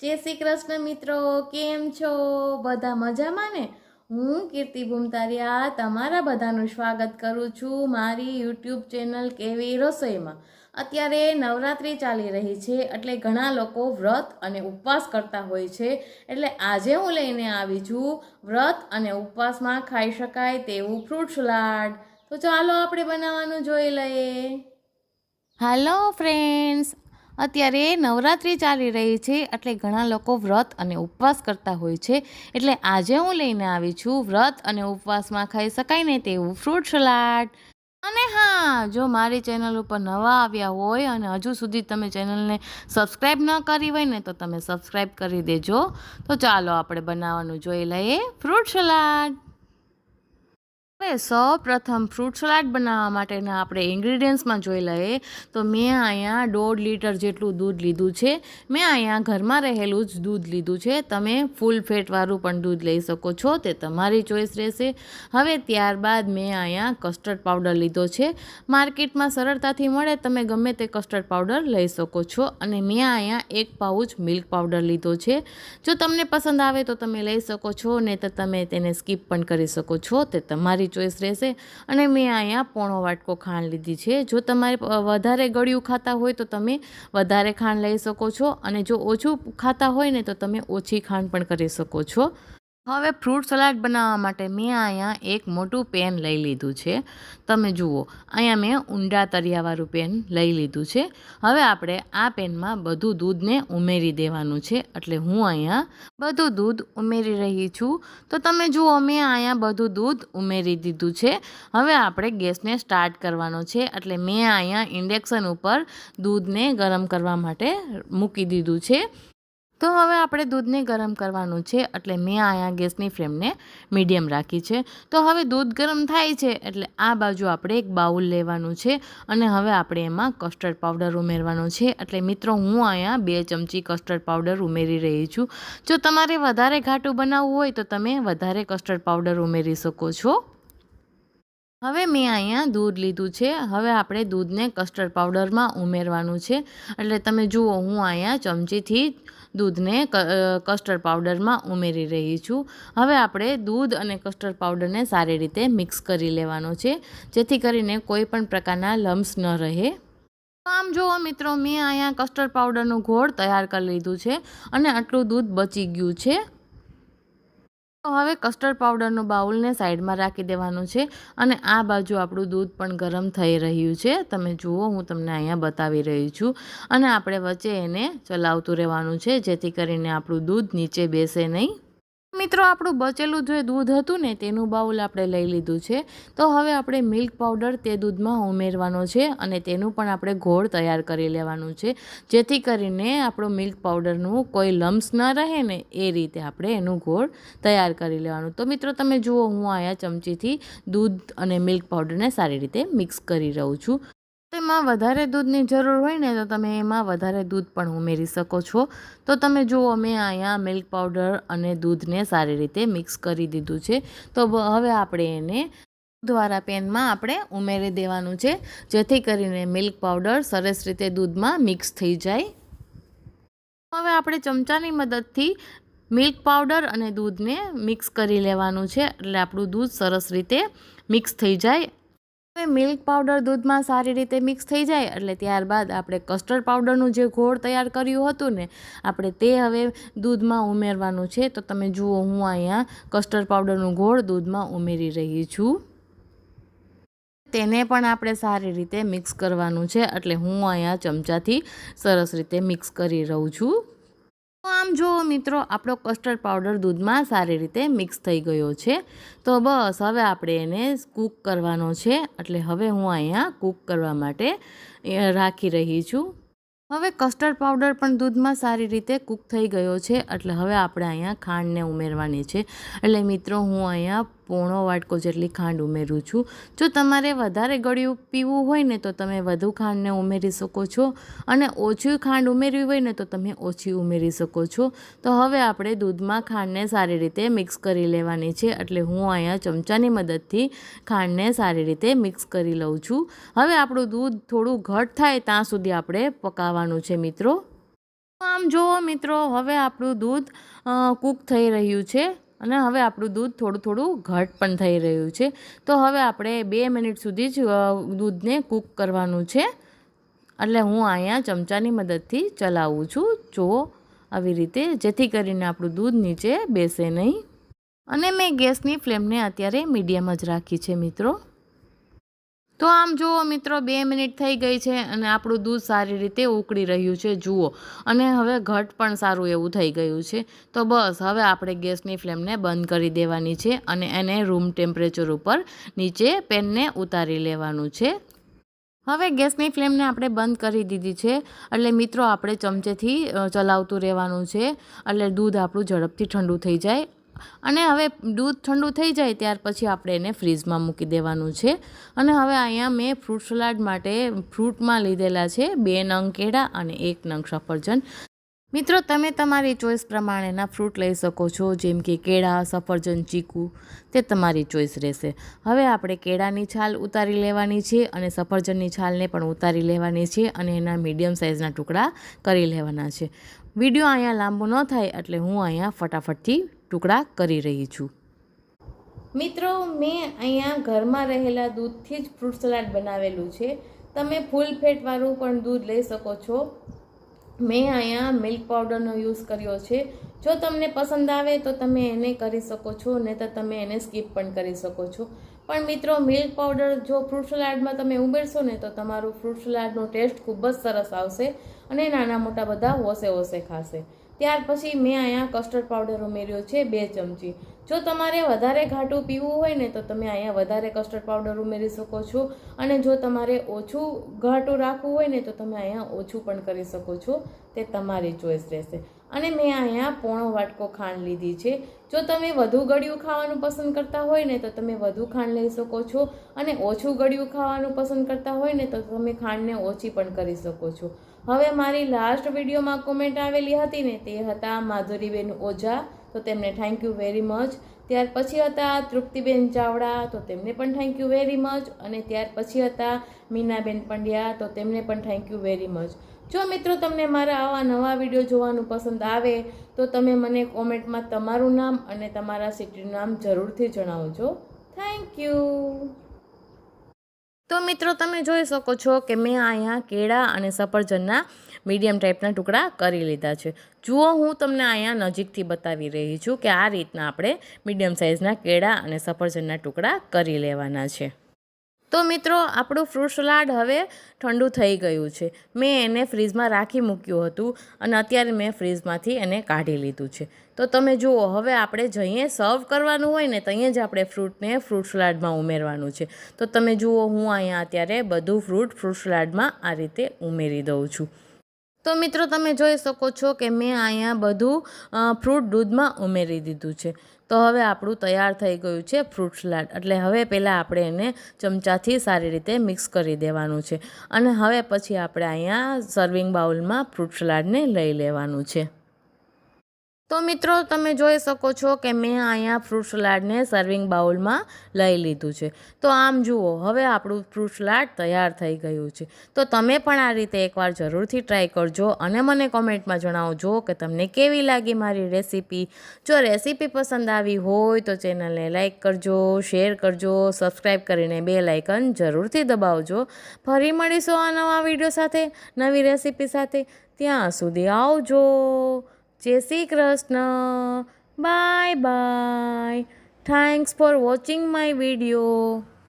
જય શ્રી કૃષ્ણ મિત્રો, કેમ છો? બધા મજામાં ને? હું કીર્તિ ભૂમતારિયા તમારા બધાનું સ્વાગત કરું છું મારી યુટ્યુબ ચેનલ કેવી રસોઈમાં. અત્યારે નવરાત્રિ ચાલી રહી છે એટલે ઘણા લોકો વ્રત અને ઉપવાસ કરતા હોય છે. એટલે આજે હું લઈને આવી છું વ્રત અને ઉપવાસમાં ખાઈ શકાય તેવું ફ્રૂટ સલાડ તો ચાલો આપણે બનાવવાનું જોઈ લઈએ. હાલો ફ્રેન્ડ્સ અત્યારે નવરાત્રિ ચાલી રહી છે એટલે ઘણા લોકો વ્રત અને ઉપવાસ કરતા હોય છે. એટલે આજે હું લઈને આવી છું વ્રત અને ઉપવાસમાં ખાઈ શકાય ને તેવું ફ્રૂટ સલાડ અને હા, જો મારી ચેનલ ઉપર નવા આવ્યા હોય અને હજુ સુધી તમે ચેનલને સબસ્ક્રાઈબ ન કરી હોય ને તો તમે સબસ્ક્રાઈબ કરી દેજો. તો ચાલો આપણે બનાવવાનું જોઈ લઈએ ફ્રૂટ સલાડ હવે સૌપ્રથમ ફ્રૂટ સલાડ બનાવવા માટેના આપણે ઇન્ગ્રીડિયન્ટ્સમાં જોઈ લઈએ. તો મેં અહીંયા દોઢ લીટર જેટલું દૂધ લીધું છે. મેં અહીંયા ઘરમાં રહેલું જ દૂધ લીધું છે. તમે ફૂલ ફેટવાળું પણ દૂધ લઈ શકો છો. તે તમારી ચોઈસ રહેશે. હવે ત્યારબાદ મેં અહીંયા કસ્ટર્ડ પાવડર લીધો છે. માર્કેટમાં સરળતાથી મળે તમે ગમે તે કસ્ટર્ડ પાવડર લઈ શકો છો. અને મેં અહીંયા એક પાઉચ મિલ્ક પાવડર લીધો છે. જો તમને પસંદ આવે તો તમે લઈ શકો છો. નહીં તો તમે તેને સ્કીપ પણ કરી શકો છો. તે તમારી ચોઈસ રહેશે. અને મેં અહીંયા પોણો વાટકો ખાંડ લીધી છે. જો તમારે વધારે ગળ્યું ખાતા હોય તો તમે વધારે ખાંડ લઈ શકો છો. અને જો ઓછું ખાતા હોય ને તો તમે ઓછી ખાંડ પણ કરી શકો છો. હવે ફ્રૂટ સલાડ બનાવવા માટે મેં અહીંયા એક મોટું પેન લઈ લીધું છે. તમે જુઓ, અહીંયા મેં ઊંડા તરિયાવાળું પેન લઈ લીધું છે. હવે આપણે આ પેનમાં બધું દૂધને ઉમેરી દેવાનું છે. એટલે હું અહીંયા બધું દૂધ ઉમેરી રહી છું. તો તમે જુઓ, મેં અહીંયા બધું દૂધ ઉમેરી દીધું છે. હવે આપણે ગેસને સ્ટાર્ટ કરવાનો છે. એટલે મેં અહીંયા ઇન્ડેક્શન ઉપર દૂધને ગરમ કરવા માટે મૂકી દીધું છે. તો હવે આપણે દૂધને ગરમ કરવાનું છે, એટલે મેં અહીંયા ગેસની ફ્લેમને મીડિયમ રાખી છે. તો હવે દૂધ ગરમ થાય છે, એટલે આ બાજુ આપણે એક બાઉલ લેવાનું છે અને હવે આપણે એમાં કસ્ટર્ડ પાવડર ઉમેરવાનો છે. એટલે મિત્રો, હું અહીંયા બે ચમચી કસ્ટર્ડ પાવડર ઉમેરી રહી છું. જો તમારે વધારે ઘાટું બનાવવું હોય તો તમે વધારે કસ્ટર્ડ પાવડર ઉમેરી શકો છો. હવે મેં અહીંયા દૂધ લીધું છે. હવે આપણે દૂધને કસ્ટર્ડ પાવડરમાં ઉમેરવાનું છે. એટલે તમે જુઓ, હું અહીંયા ચમચીથી દૂધને કસ્ટર્ડ પાવડરમાં ઉમેરી રહી છું. હવે આપણે દૂધ અને કસ્ટર્ડ પાવડરને સારી રીતે મિક્સ કરી લેવાનો છે, જેથી કરીને કોઈ પણ પ્રકારના લમ્સ ન રહે. આમ જુઓ મિત્રો, મેં અહીંયા કસ્ટર્ડ પાવડરનું ઘોળ તૈયાર કરી લીધું છે અને આટલું દૂધ બચી ગયું છે. તો હવે કસ્ટર્ડ પાવડરનું બાઉલને સાઈડમાં રાખી દેવાનું છે અને આ બાજુ આપણું દૂધ પણ ગરમ થઈ રહ્યું છે. તમે જુઓ, હું તમને અહીંયા બતાવી રહી છું. અને આપણે વચ્ચે એને ચલાવતું રહેવાનું છે, જેથી કરીને આપણું દૂધ નીચે બેસે નહીં. મિત્રો, આપણું બચેલું જે દૂધ હતું ને, તેનું બાઉલ આપણે લઈ લીધું છે. તો હવે આપણે મિલ્ક પાવડર તે દૂધમાં ઉમેરવાનો છે અને તેનું પણ આપણે ઘોળ તૈયાર કરી લેવાનું છે. જેથી કરીને આપણો મિલ્ક પાવડરનું કોઈ લમ્સ ન રહે ને, એ રીતે આપણે એનું ઘોળ તૈયાર કરી લેવાનું. તો મિત્રો, તમે જુઓ, હું અહીંયા ચમચીથી દૂધ અને મિલ્ક પાવડરને સારી રીતે મિક્સ કરી રહું છું. તેમાં વધારે દૂધની જરૂર હોય ને, તો તમે એમાં વધારે દૂધ પણ ઉમેરી શકો છો. તો તમે જુઓ, મેં અહીંયા મિલ્ક પાવડર અને દૂધને સારી રીતે મિક્સ કરી દીધું છે. તો હવે આપણે એને દ્વારા પેનમાં આપણે ઉમેરી દેવાનું છે, જેથી કરીને મિલ્ક પાવડર સરસ રીતે દૂધમાં મિક્સ થઈ જાય. હવે આપણે ચમચાની મદદથી મિલ્ક પાવડર અને દૂધને મિક્સ કરી લેવાનું છે, એટલે આપણું દૂધ સરસ રીતે મિક્સ થઈ જાય. મિલ્ક પાવડર દૂધમાં સારી રીતે મિક્સ થઈ જાય એટલે ત્યારબાદ આપણે કસ્ટર્ડ પાવડરનું જે ઘોળ તૈયાર કર્યું હતું ને, આપણે તે હવે દૂધમાં ઉમેરવાનું છે. તો તમે જુઓ, હું અહીંયા કસ્ટર્ડ પાવડરનું ઘોળ દૂધમાં ઉમેરી રહી છું. તેને પણ આપણે સારી રીતે મિક્સ કરવાનું છે. એટલે હું અહીંયા ચમચાથી સરસ રીતે મિક્સ કરી રહું છું. આમ જુઓ મિત્રો, આપણો કસ્ટર્ડ પાવડર દૂધમાં સારી રીતે મિક્સ થઈ ગયો છે. તો બસ, હવે આપણે એને કૂક કરવાનો છે. એટલે હવે હું અહીંયા કૂક કરવા માટે રાખી રહી છું. હવે કસ્ટર્ડ પાવડર પણ દૂધમાં સારી રીતે કૂક થઈ ગયો છે. એટલે હવે આપણે અહીંયા ખાંડને ઉમેરવાની છે. એટલે મિત્રો, હું અહીંયા પોણો વાટકો જેટલી ખાંડ ઉમેરું છું. જો તમારે વધારે ગળ્યું પીવું હોય ને તો તમે વધુ ખાંડને ઉમેરી શકો છો અને ઓછી ખાંડ ઉમેરવી હોય ને તો તમે ઓછી ઉમેરી શકો છો. તો હવે આપણે દૂધમાં ખાંડને સારી રીતે મિક્સ કરી લેવાની છે. એટલે હું અહીંયા ચમચાની મદદથી ખાંડને સારી રીતે મિક્સ કરી લઉં છું. હવે આપણું દૂધ થોડું ઘટ થાય ત્યાં સુધી આપણે પકાવવાનું છે મિત્રો. આમ જુઓ મિત્રો, હવે આપણું દૂધ કૂક થઈ રહ્યું છે. અને હવે આપણું દૂધ થોડું થોડું ઘટ પણ થઈ રહ્યું છે. તો હવે આપણે બે મિનિટ સુધી જ દૂધને કૂક કરવાનું છે. એટલે હું અહીંયા ચમચાની મદદથી ચલાવું છું. જુઓ આવી રીતે, જેથી કરીને આપણું દૂધ નીચે બેસે નહીં. અને મેં ગેસની ફ્લેમને અત્યારે મીડિયમ જ રાખી છે મિત્રો. તો આમ જુઓ મિત્રો, બે મિનિટ થઈ ગઈ છે અને આપણું દૂધ સારી રીતે ઉકળી રહ્યું છે. જુઓ, અને હવે ઘટ પણ સારું એવું થઈ ગયું છે. તો બસ, હવે આપણે ગેસની ફ્લેમને બંધ કરી દેવાની છે અને એને રૂમ ટેમ્પરેચર ઉપર નીચે પેનને ઉતારી લેવાનું છે. હવે ગેસની ફ્લેમને આપણે બંધ કરી દીધી છે. એટલે મિત્રો, આપણે ચમચેથી ચલાવતું રહેવાનું છે. એટલે દૂધ આપણું ઝડપથી ઠંડુ થઈ જાય. અને હવે દૂધ ઠંડુ થઈ જાય ત્યાર પછી આપણે એને ફ્રીજમાં મૂકી દેવાનું છે. અને હવે અહીંયા મેં ફ્રૂટ સલાડ માટે ફ્રૂટમાં લીધેલા છે બે નંગ કેળા અને એક નંગ સફરજન. મિત્રો, તમે તમારી ચોઈસ પ્રમાણેના ફ્રૂટ લઈ શકો છો, જેમ કે કેળા, સફરજન, ચીકુ, તે તમારી ચોઈસ રહેશે. હવે આપણે કેળાની છાલ ઉતારી લેવાની છે અને સફરજનની છાલને પણ ઉતારી લેવાની છે અને એના મીડિયમ સાઇઝના ટુકડા કરી લેવાના છે. વીડિયો અહીંયા લાંબો ન થાય એટલે હું અહીંયા ફટાફટથી ટુકડા કરી રહી છું. મિત્રો, મેં અહીંયા ઘરમાં રહેલા દૂધથી જ ફ્રૂટ સલાડ બનાવેલું છે. તમે ફૂલ ફેટવાળું પણ દૂધ લઈ શકો છો. મેં અહીંયા મિલ્ક પાવડરનો યુઝ કર્યો છે. જો તમને પસંદ આવે તો તમે એને કરી શકો છો નહીં તો તમે એને સ્કીપ પણ કરી શકો છો. પણ મિત્રો, મિલ્ક પાવડર જો ફ્રૂટ સલાડમાં તમે ઉમેરશો ને તો તમારું ફ્રૂટ સલાડનો ટેસ્ટ ખૂબ જ સરસ આવશે અને નાના મોટા બધા હોશે હોશે ખાશે. ત્યાર પછી મેં અહીંયા કસ્ટર્ડ પાવડર ઉમેર્યો છે બે ચમચી. જો તમારે વધારે ઘાટું પીવું હોય ને તો તમે અહીંયા વધારે કસ્ટર્ડ પાવડર ઉમેરી શકો છો અને જો તમારે ઓછું ઘાટું રાખવું હોય ને તો તમે અહીંયા ઓછું પણ કરી શકો છો. તે તમારી ચોઈસ રહેશે. અને મેં અહીંયા પોણો વાટકો ખાંડ લીધી છે. જો તમે વધુ ગળ્યું ખાવાનું પસંદ કરતા હોય ને તો તમે વધુ ખાંડ લઈ શકો છો અને ઓછું ગળ્યું ખાવાનું પસંદ કરતા હોય ને તો તમે ખાંડને ઓછી પણ કરી શકો છો. હવે મારી લાસ્ટ વિડીયોમાં કોમેન્ટ આવેલી હતી ને તે હતા માધુરીબેન ઓઝા. તો તેમને થેન્ક યુ વેરી મચ ત્યાર પછી હતા તૃપ્તિબેન ચાવડા, તો તેમને પણ થેન્ક યુ વેરી મચ અને ત્યાર પછી હતા મીનાબેન પંડ્યા, તો તેમને પણ થેન્ક યુ વેરી મચ જો મિત્રો તમને મારા આવા નવા વીડિયો જોવાનું પસંદ આવે, તો તમે મને કોમેન્ટમાં તમારું નામ અને તમારા સિટીનું નામ જરૂરથી જણાવજો. થેન્ક યુ તો મિત્રો, તમે જોઈ શકો છો કે મેં અહીંયા કેળા અને સફરજનના મીડિયમ ટાઈપના ટુકડા કરી લીધા છે. જુઓ, હું તમને અહીંયા નજીકથી બતાવી રહી છું કે આ રીતના આપણે મીડિયમ સાઇઝના કેળા અને સફરજનના ટુકડા કરી લેવાના છે. તો મિત્રો, આપણું ફ્રૂટ સલાડ હવે ઠંડુ થઈ ગયું છે. મેં એને ફ્રીજમાં રાખી મૂક્યું હતું અને અત્યારે મેં ફ્રીજમાંથી એને કાઢી લીધું છે. તો તમે જુઓ, હવે આપણે જઈએ સર્વ કરવાનું હોય ને ત્યાં જ આપણે ફ્રૂટને ફ્રૂટ સલાડમાં ઉમેરવાનું છે. તો તમે જુઓ, હું અહીંયા અત્યારે બધું ફ્રૂટ ફ્રૂટ સલાડમાં આ રીતે ઉમેરી દઉં છું. તો મિત્રો, તમે જોઈ શકો છો કે મેં અહીંયા બધું ફ્રૂટ દૂધમાં ઉમેરી દીધું છે. તો હવે આપણું તૈયાર થઈ ગયું છે ફ્રૂટ સલાડ. એટલે હવે પહેલાં આપણે એને ચમચાથી સારી રીતે મિક્સ કરી દેવાનું છે. અને હવે પછી આપણે અહીંયા સર્વિંગ બાઉલમાં ફ્રૂટ સલાડને લઈ લેવાનું છે. તો મિત્રો, તમે જોઈ શકો છો કે મેં અહીંયા ફ્રૂટ સલાડને સર્વિંગ બાઉલમાં લઈ લીધું છે. તો આમ જુઓ, હવે આપણું ફ્રૂટ સલાડ તૈયાર થઈ ગયું છે. તો તમે પણ આ રીતે એકવાર જરૂરથી ટ્રાય કરજો અને મને કોમેન્ટમાં જણાવજો કે તમને કેવી લાગી મારી રેસીપી જો રેસીપી પસંદ આવી હોય તો ચેનલને લાઇક કરજો શેર કરજો સબસ્ક્રાઈબ કરીને બે લાઇકન જરૂરથી દબાવજો. ફરી મળીશું આ નવા વીડિયો સાથે, નવી રેસીપી સાથે. ત્યાં સુધી આવજો. Jai Shri Krishna bye bye thanks for watching my video